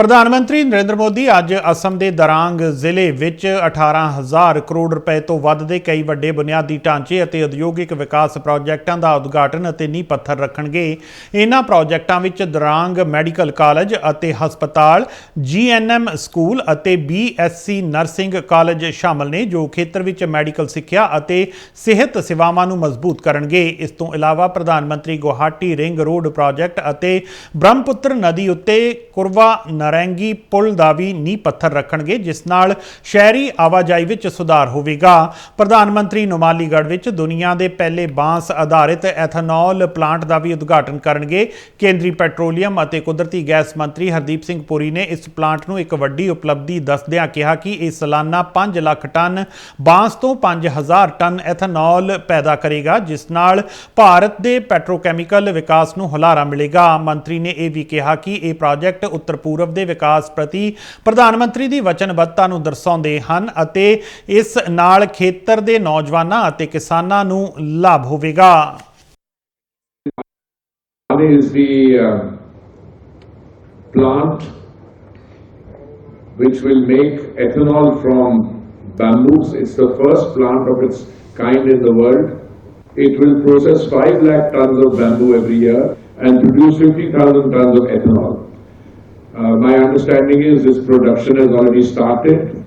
ਪ੍ਰਧਾਨ ਮੰਤਰੀ ਨਰਿੰਦਰ ਮੋਦੀ ਅੱਜ ਅਸਮ ਦੇ ਦਰਾਂਗ ਜ਼ਿਲ੍ਹੇ ਵਿੱਚ 18000 ਕਰੋੜ ਰੁਪਏ ਤੋਂ ਵੱਧ ਦੇ ਕਈ ਵੱਡੇ ਬੁਨਿਆਦੀ ਢਾਂਚੇ ਅਤੇ ਉਦਯੋਗਿਕ ਵਿਕਾਸ ਪ੍ਰੋਜੈਕਟਾਂ ਦਾ ਉਦਘਾਟਨ ਅਤੇ ਨੀਂਹ ਪੱਥਰ ਰੱਖਣਗੇ। ਇਹਨਾਂ ਪ੍ਰੋਜੈਕਟਾਂ ਵਿੱਚ ਦਰਾਂਗ ਮੈਡੀਕਲ ਕਾਲਜ ਅਤੇ ਹਸਪਤਾਲ, ਜੀਐਨਐਮ ਸਕੂਲ ਅਤੇ ਬੀਐਸਸੀ ਨਰਸਿੰਗ ਕਾਲਜ ਸ਼ਾਮਲ ਨੇ, ਜੋ ਖੇਤਰ ਵਿੱਚ ਮੈਡੀਕਲ ਸਿੱਖਿਆ ਅਤੇ ਸਿਹਤ ਸੇਵਾਵਾਂ ਨੂੰ ਮਜ਼ਬੂਤ ਕਰਨਗੇ। ਇਸ ਤੋਂ ਇਲਾਵਾ ਪ੍ਰਧਾਨ ਮੰਤਰੀ ਗੁਹਾਟੀ ਰਿੰਗ ਰੋਡ ਪ੍ਰੋਜੈਕਟ ਅਤੇ ਬ੍ਰਹਮਪੁੱਤਰ ਨਦੀ ਉੱਤੇ ਕੁਰਵਾ ਨਰੰਗੀ ਪੁਲ ਦਾ ਵੀ ਨੀਂਹ ਪੱਥਰ ਰੱਖਣਗੇ, ਜਿਸ ਨਾਲ ਸ਼ਹਿਰੀ ਆਵਾਜਾਈ ਵਿੱਚ ਸੁਧਾਰ ਹੋਵੇਗਾ। ਪ੍ਰਧਾਨ ਮੰਤਰੀ ਨੁਮਾਲੀਗੜ੍ਹ ਵਿੱਚ ਦੁਨੀਆ ਦੇ ਪਹਿਲੇ ਬਾਂਸ ਆਧਾਰਿਤ ਐਥਨੋਲ ਪਲਾਂਟ ਦਾ ਵੀ ਉਦਘਾਟਨ ਕਰਨਗੇ। ਕੇਂਦਰੀ ਪੈਟਰੋਲੀਅਮ ਅਤੇ ਕੁਦਰਤੀ ਗੈਸ ਮੰਤਰੀ ਹਰਦੀਪ ਸਿੰਘ ਪੁਰੀ ਨੇ ਇਸ ਪਲਾਂਟ ਨੂੰ ਇੱਕ ਵੱਡੀ ਉਪਲਬਧੀ ਦੱਸਦਿਆਂ ਕਿਹਾ ਕਿ ਇਹ ਸਾਲਾਨਾ 5 ਲੱਖ ਟਨ, ਬਾਂਸ ਤੋਂ 5000 ਟਨ ਐਥਨੋਲ ਪੈਦਾ ਕਰੇਗਾ, ਜਿਸ ਨਾਲ ਭਾਰਤ ਦੇ ਪੈਟਰੋਕੈਮੀਕਲ ਵਿਕਾਸ ਨੂੰ ਹੁਲਾਰਾ ਮਿਲੇਗਾ। ਮੰਤਰੀ ਨੇ ਇਹ ਵੀ ਕਿਹਾ ਕਿ ਇਹ ਪ੍ਰਾਜੈਕਟ ਉੱਤਰ ਪੂਰਬ ਦੇ ਵਿਕਾਸ ਪ੍ਰਤੀ ਪ੍ਰਧਾਨ ਮੰਤਰੀ ਦੀ ਵਚਨਬੱਧਤਾ ਨੂੰ ਦਰਸਾਉਂਦੇ ਹਨ ਅਤੇ ਇਸ ਨਾਲ ਖੇਤਰ ਦੇ ਨੌਜਵਾਨਾਂ ਅਤੇ ਕਿਸਾਨਾਂ ਨੂੰ ਲਾਭ ਹੋਵੇਗਾ One is the uh, plant which will make ethanol from bamboos. It's the first plant of its kind in the world. It will process 5 lakh tons of bamboo every year and produce 50,000 tons of ethanol. Uh, my understanding is this production has already started